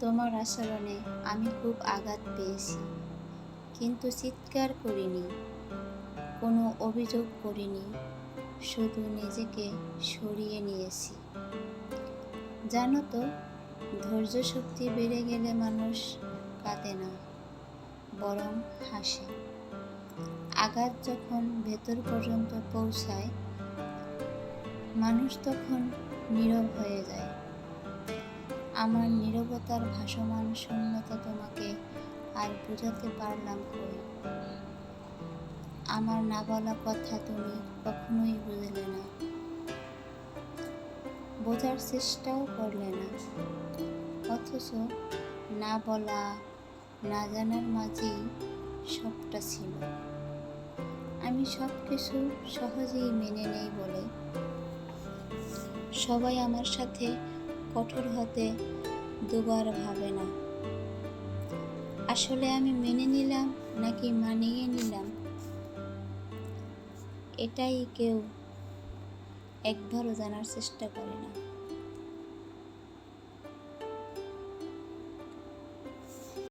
তোমার আচরণে আমি খুব আঘাত পেয়েছি। কিন্তু চিৎকার করিনি, কোনো অভিযোগ করিনি, শুধু নিজেকে সরিয়ে নিয়েছি। জানো তো, ধৈর্য শক্তি বেড়ে গেলে মানুষ কাঁদে না, বরং হাসে। আঘাত যখন ভেতর পর্যন্ত পৌঁছায়, মানুষ তখন নীরব হয়ে যায়। আমার নীরবতার ভাসমান শূন্যতা তোমাকে আর বোঝাতে পারলাম কই? আমার না বলা কথা তুমি কখনোই বুঝলে না। বোঝার চেষ্টাও করলে না। অথচ না বলা, না জানার মাঝেই সবটা ছিল। আমি সব কিছু সহজেই মেনে নেই বলে। সবাই আমার সাথে কঠোর হতে দুবার ভাবে না। আসলে আমি মেনে নিলাম নাকি মানিয়ে নিলাম? এটাই কেউ একবারও জানার চেষ্টা করে না।